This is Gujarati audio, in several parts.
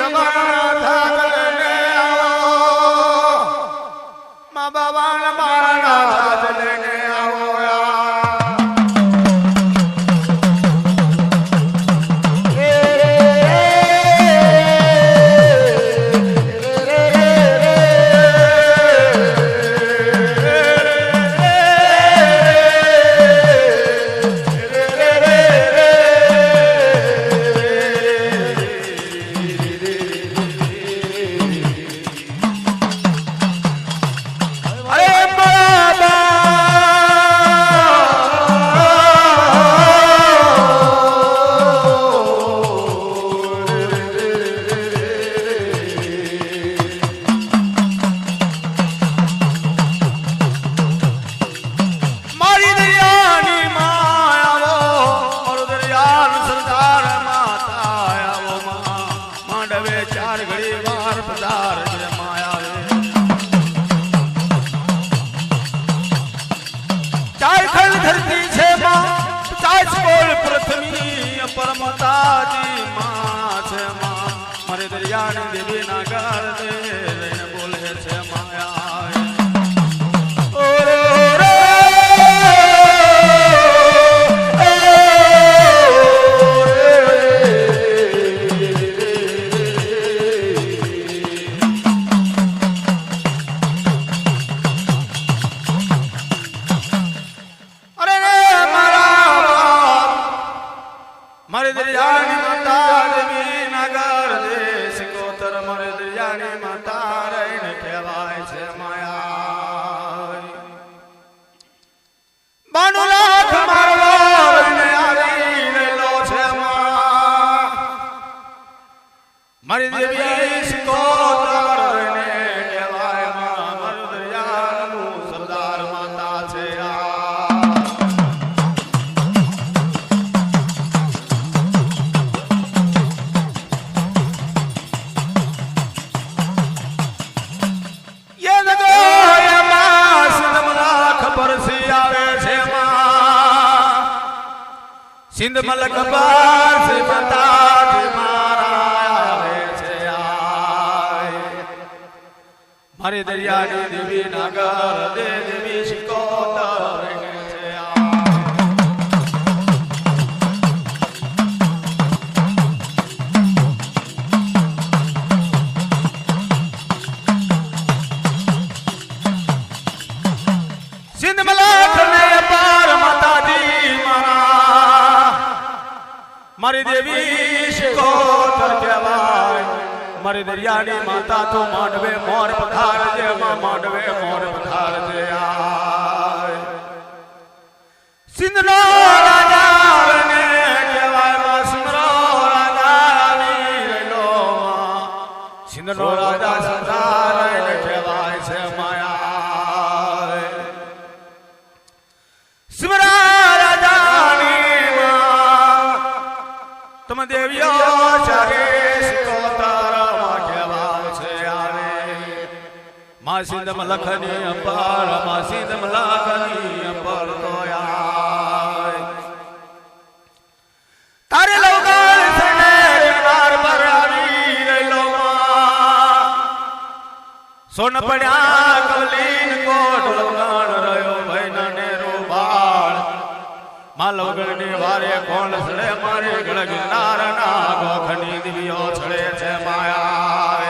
જગા સિંધ મલક બાર સે માતા જી મારા આવે છે આય મારી દરિયાની દેવી નાગર દે દેવી મારી દેવી શિકોતર કહેવાય. મારી દરિયાની માતા તો માંડવે મોર પથાર જે માંડવે મોર પથાર જે આ સિંધના સિંધમ લખની અંબારમાં સિંધમ લખની અંબાર તો તારે લવગાળ સને કાર પર આવી ગયેલો સોન પડ્યા કવલીન કોટ લવગાળ રહ્યો ભૈના ને રોબાળમાં લવગણને વારે કોણ સડે મારે ગળગનાર ના ગોખની દિવ્યો છળે છે માયા.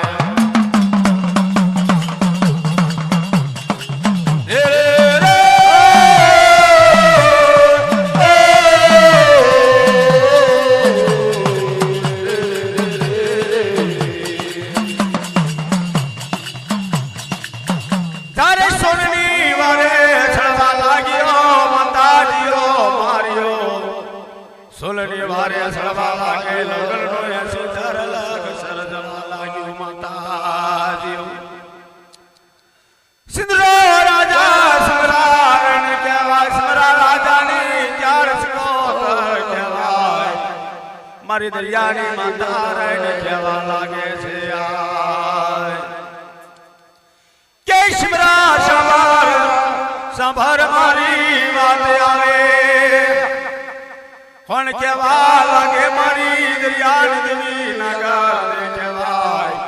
કોણ કેવા લાગે મારી દરિયાની દેવી નગર કહેવાય.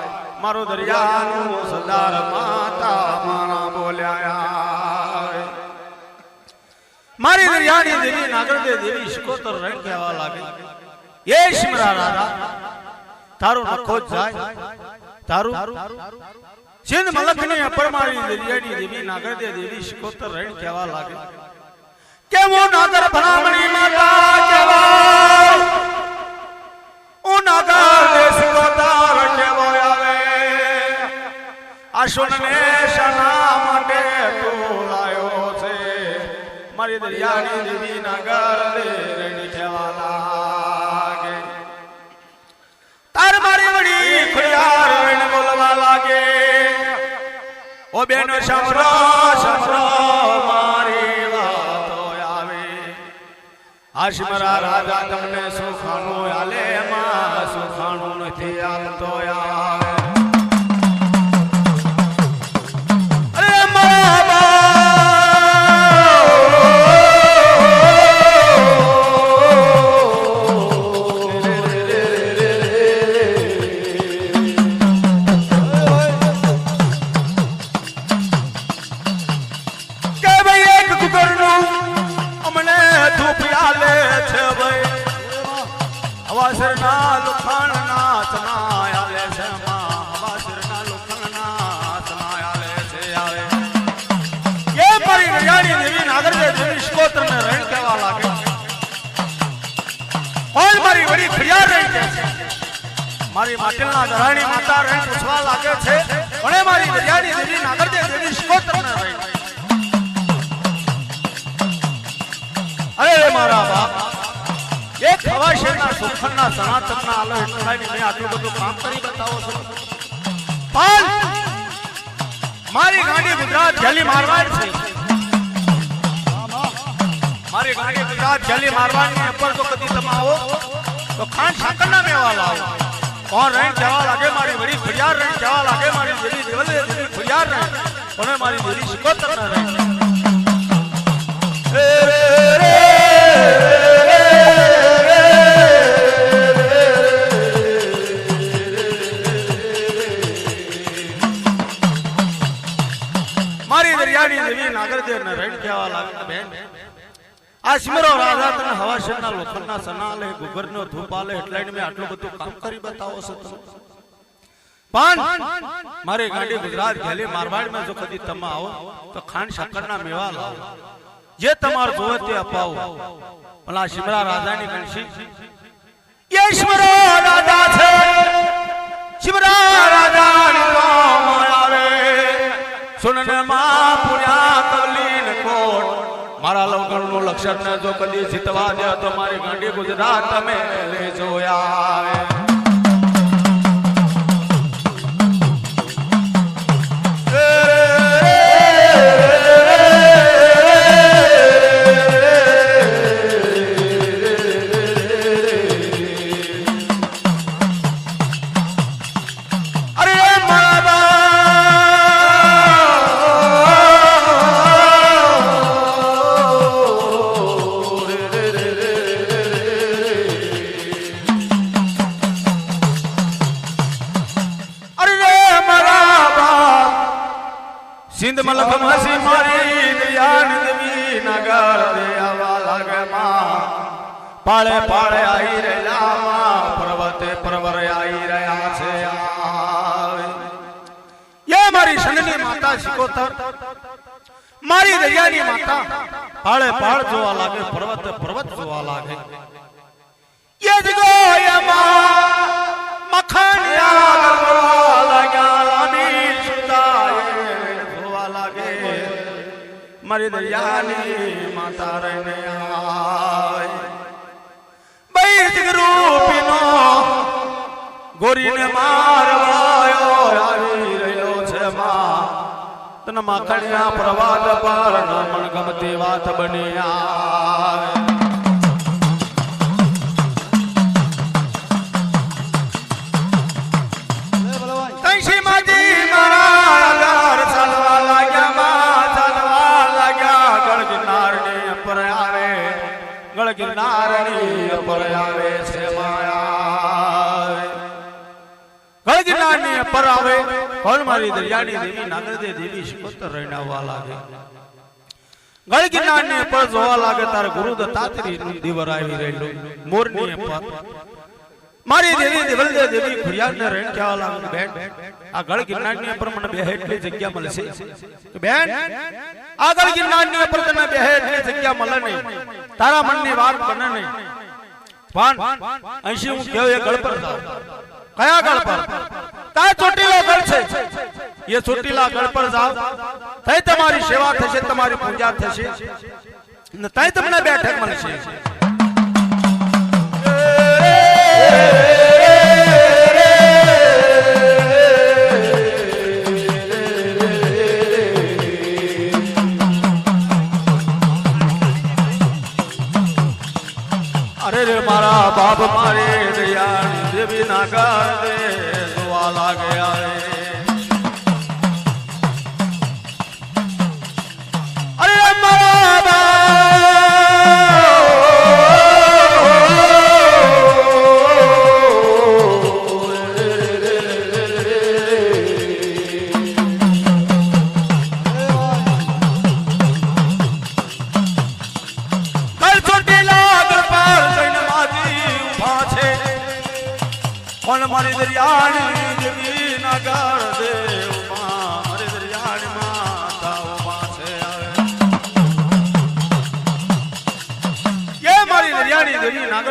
મારો દરિયાનો સરદાર માતા મારા બોલ્યા મારી દરિયાની દેવી નાગર દે દેવી શિકોતર રણ કહેવા લાગે. એ શિમરા રાજા તારું નખો જાય. તારું સિંધ મલકની અપરમારી દરિયાની દેવી નાગર દેવી શિકોતર રણ કહેવા લાગે. કે હું નાગર ભલામણી માતા કહેવાય હું નાગર દે શિકોતર કહેવો આવે આશુનને શાના માટે તું લાયો છે મારી દરિયાની દેવી નાગર દે રણ કહેવા લાગે તાર મારી વડી ખુયાર રણ બોલવા લાગે ઓ બેનો સાંભળો સાંભળો આશમરા રાજા તમને સુખાનું સુખના સનાતનના આલો એટલાની મેં આટલું બધું કામ કરી બતાવો છો પણ મારી ગાડી ગુજરાત જલી મારવાની છે મારી ગાડી ગુજરાત જેલી મારવાની ઉપર તો કદી તમે આવો તો ખાન સાકરના મેવા લાવો કોણ રહી જવા લાગે મારી વડી ફરિયાર રહી જવા લાગે મારી દેવી દેવલે દેવી ફરિયાર રહી પણ મારી દેવી શિકોતર ના રહી રે રે રે નાગરદેવ ને આ રાજા પણ તો ખાંડ શક્કરના મેવા લાવો. જે તમારું જોવે તે અપાવો. ભલા સિમરા રાજાની ગણશી. એ રાજા છે. સિમરા રાજાની નામ આવે સુનને માં પુર્યા કવલીન કોટ. મારા લવગણનું લક્ષણ જો કદી જીતવા દે તો મારી ગાંડી ગુજરાત તમે લે જોયા પાળે પાળે આવી રહ્યા પર્વતે પર્વર આવી રહ્યા છે એ મારી શનની માતા શિકોતર. મારી દરિયાની માતા. પાળે પાળ જોવા લાગે, પર્વત પર્વત જોવા લાગે. એ જ ગોયમાં મખણ ગરવા લાગ્યા જોવા લાગે. મારી દરિયાની માતા રહીને આવે બૈજ રૂપીનો ગોરીને મારવાયો આવી રહ્યો છે માં. તન માખણિયા પ્રવાદ પર ન મન ગમતી વાત બની આવે. ગિરનારની આવે કોણ મારી દરિયાની દેવી નાગરદે દેવી શિકોતર રહેણાવવા લાગે. ગળ ગિરનારની પર જોવા લાગે તાર ગુરુ દત્તાત્રી નું દીવર આવી રહેલું. મોરની પર. મારી દેવી દેવલદે દેવી ફરિયાદ ને રેણ કહેવા લાગે બેન આ ગળ ગિરનારની પર મને બે એટલી જગ્યા મળશે. કે બેન આ ગળ ગિરનારની પર તને બે એટલી જગ્યા મળે નહીં. તારા મનની વાત બને નહીં. પણ અહીંથી હું કેવું એ ગળ પર જાઉં કયા ગળ પર? તા ચોટીલો ગળ છે. એ ચોટીલા ગળ પર જાઓ. તઈ તમારી સેવા થશે, તમારી પૂજા થશે. ને તઈ તમને બેઠક મળશે. અરે મારા બાપ મારે દયાની દેવી ના કર દે જોવા લાગે આવે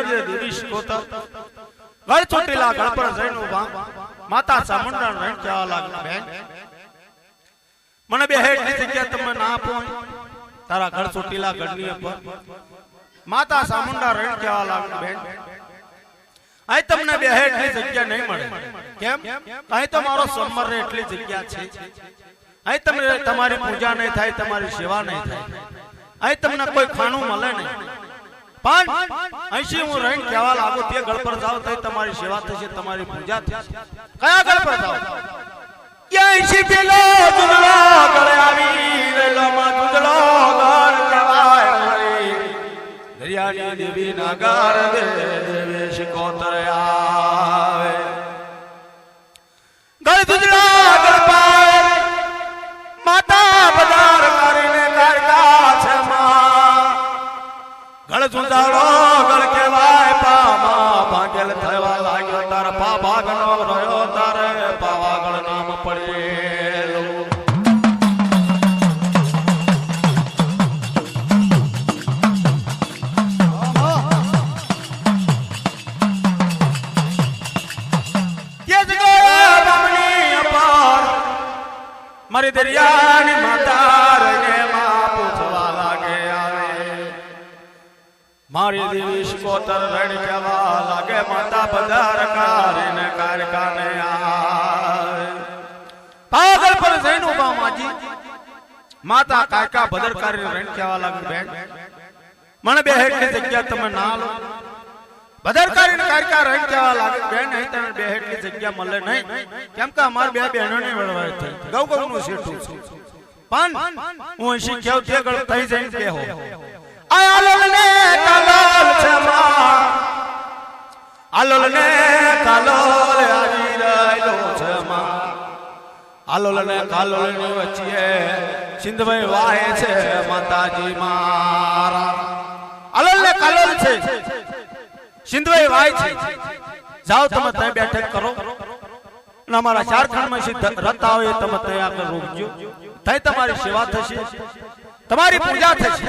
દેવી નાગર દે દેવી શિકોતર ગળ ચોટીલા ગળ પર જઈને માતા ચામુંડા રણ કહેવા લાગલા બેન, મને બે હેઠની જગ્યા તમે ના આપો તારા ઘર ચોટીલા ગઢની ઉપર માતા ચામુંડા રણ કહેવા લાગલા બેન, અહીં તમને બે એટલી જગ્યા નહીં મળે. કેમ? અહીં તો મારો સમર એટલી જગ્યા છે. અહીં તમને તમારી પૂજા નહીં થાય, તમારી સેવા નહીં થાય. અહીં તમને કોઈ ખાણું મળે નહીં. પણ અહીંથી હું રહીને કહેવા લાગુ તે ગળ પર જાઓ તો તમારી સેવા થશે તમારી પૂજા થશે. કયા ગળ પર જાઓ અહીંથી પેલો દુધળો ગળે આવી રહેલો માં દુધળો ગળ કહેવાય મારી દરિયાની દેવી નાગાર દે દેવે શિકોતર આવે. ગળ દુધળા ગળ પર માતા બજાર કરીને કારકા છે ગળ સુંદાળો ગળ કેવાય પામા. ભાગેલ થવા લાગ્યો તાર પા ભાગનો રહ્યો તારે. પાવાગળ નામ પડેલું. મારી દરિયાની માતા મારી દેવી શિકોતર રણ જવા લાગે માતા પધાર કારીને કારખાને આવે પાગલ પર જઈને ઊભા માજી માતા કાકા ભદર કારીને રણ કહેવા લાગે બેન. મને બે હેઠની જગ્યા તમે ના લો. બદરકારી ને કારકા રણ જવા લાગે બેન અહીં તમે બે હેઠની જગ્યા મળે નહીં. કેમ કે અમાર બે બહેનો ને વળવાય થઈ ગૌ ગૌ નું શેઠું છે. પણ હું શીખ્યો તે ગળ થઈ જઈને કેહો આ આલોલ ને આલોલ ને કાલોલ આવી રહેલો છે માં. આલોલ કાલોલની વચ્ચે સિંધભાઈ વાહે છે માતાજી મારા. આલોલ ને કાલોલ છે. સિંધભાઈ વાય છે. જાઓ તમે ત્યાં બેઠક કરો. અને અમારા ઝારખંડમાં સિદ્ધ રથ આવે તમે ત્યાં આગળ રોકજો. ત્યાં તમારી સેવા થશે. તમારી પૂજા થશે.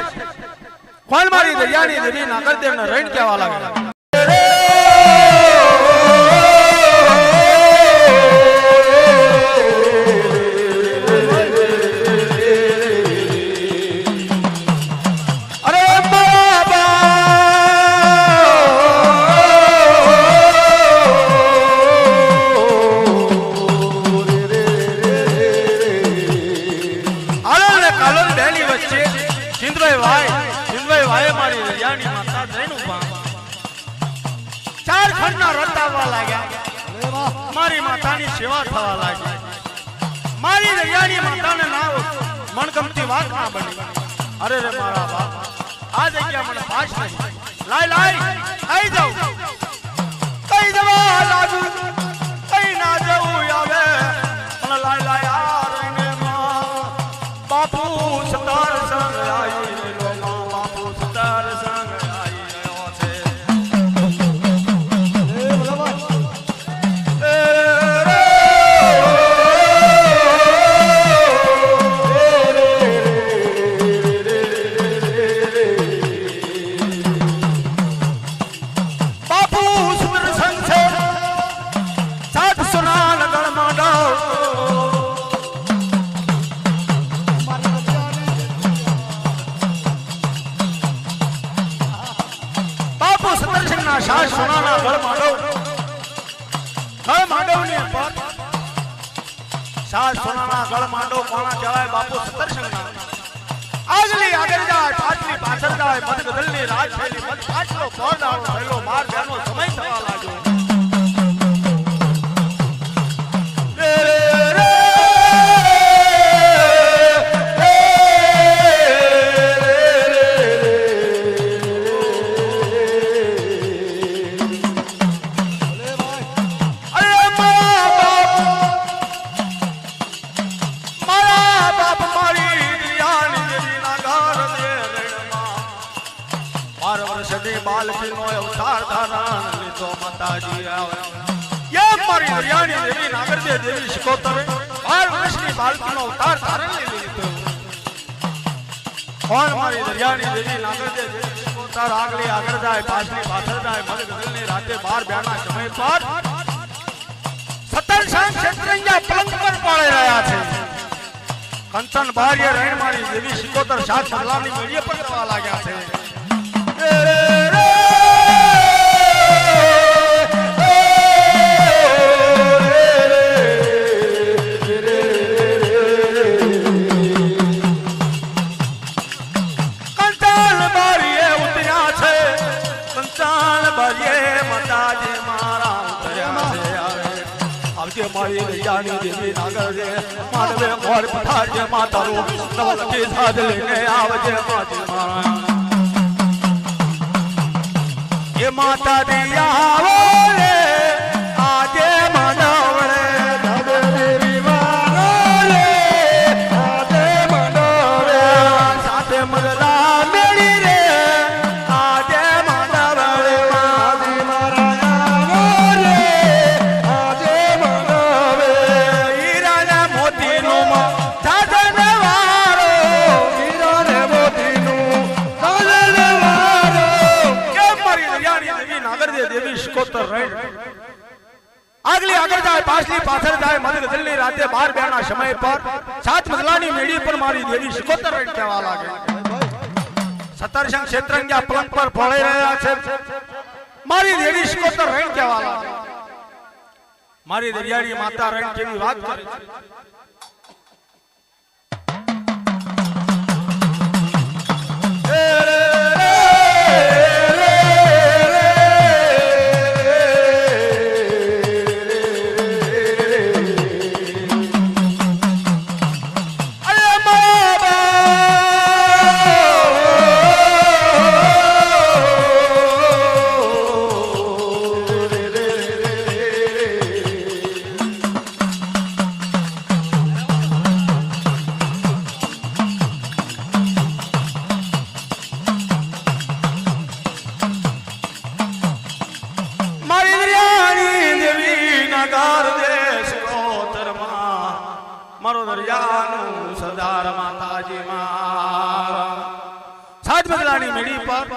કોણ મારી દરિયાની દેવી નાગરદેવને રૈણ કહેવા લાગે? ના શાહ સોનાના ગળ માંડવ ગળ માંડવની પર શાહ સોનાના ગળ માંડવ કોણા કહેવાય? બાપુ સતરસિંહ ના આગલી આગળ જાય પાછલી પાછળ જાય મત બદલની રાજ થયેલી મત પાછલો પડદાણો થયેલો માર બેનો સમય થવા લાગ્યો. વર્ષની બાલકીનો અવતાર ધારણ લીધો માતાજી આવે. એ મારી હરિયાણી દેવી નાગરદે દેવી શિકોતરે બાર વર્ષની બાલકીનો અવતાર ધારણ લીધો. કોણ મારી હરિયાણી દેવી નાગરદે દેવી શિકોતર? આગલી આગળ પાછલી પાછળ જાય રાતે બાર બ્યાના સમય પર સતર શાન ક્ષેત્રંજા પલંગ પર પાળી રહ્યા છે. કંચન બારીએ રેણ મારી દેવી સિકોતર સાત પગલાની મેળીએ પણ લાગ્યા છે. દરિયાની દેવી નાગર છે માનવે મોર. પથારજે માતારો માતા રે જાય પાછલી બેના સમય પર સાત મગલાની મેળી પર મારી દેવી શિકોતર રહી કહેવા લાગે. સતરસંગ ક્ષેત્રંગા પલંગ પર ફળાઈ રહ્યા છે. મારી દેવી શિકોતર રહી કહેવા લાગે. મારી દરિયાળી માતા રણ કેવી વાત કરે દરિયાનું સરદાર માતાજી મારા. સાત બગલાની મેળી પર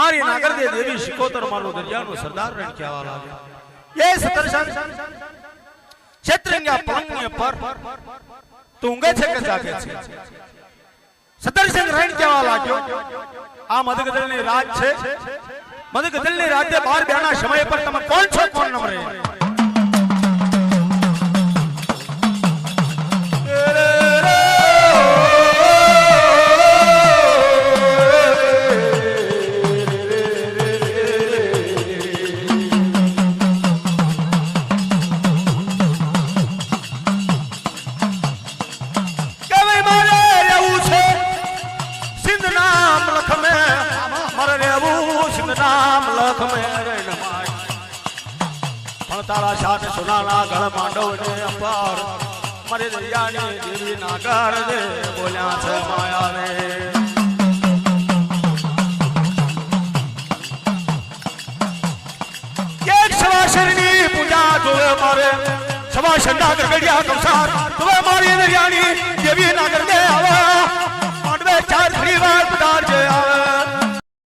મારી નાગરદે દેવી શિકોતર મારો દરિયાનો સરદાર રણ કહેવા લાગ્યો. એ સતરસન ક્ષેત્રંગા પલંગ પર તુંગે છે કે જાગે છે? સતરસન રણ કહેવા લાગ્યો, આ મધગદલની રાત છે. મધગદલની રાતે બાર બેના સમય પર તમે કોણ છો, કોણ નમ સોનાના ગળ માંડવ ને અપાર. મારે દરિયાની દેવી નાગર દે બોલ્યા છે માયા મારે. જોવે મારી દરિયાની દેવી નાગર દે આવે. પાંડવે ચાર ફરી વાર પધાર જે આવે.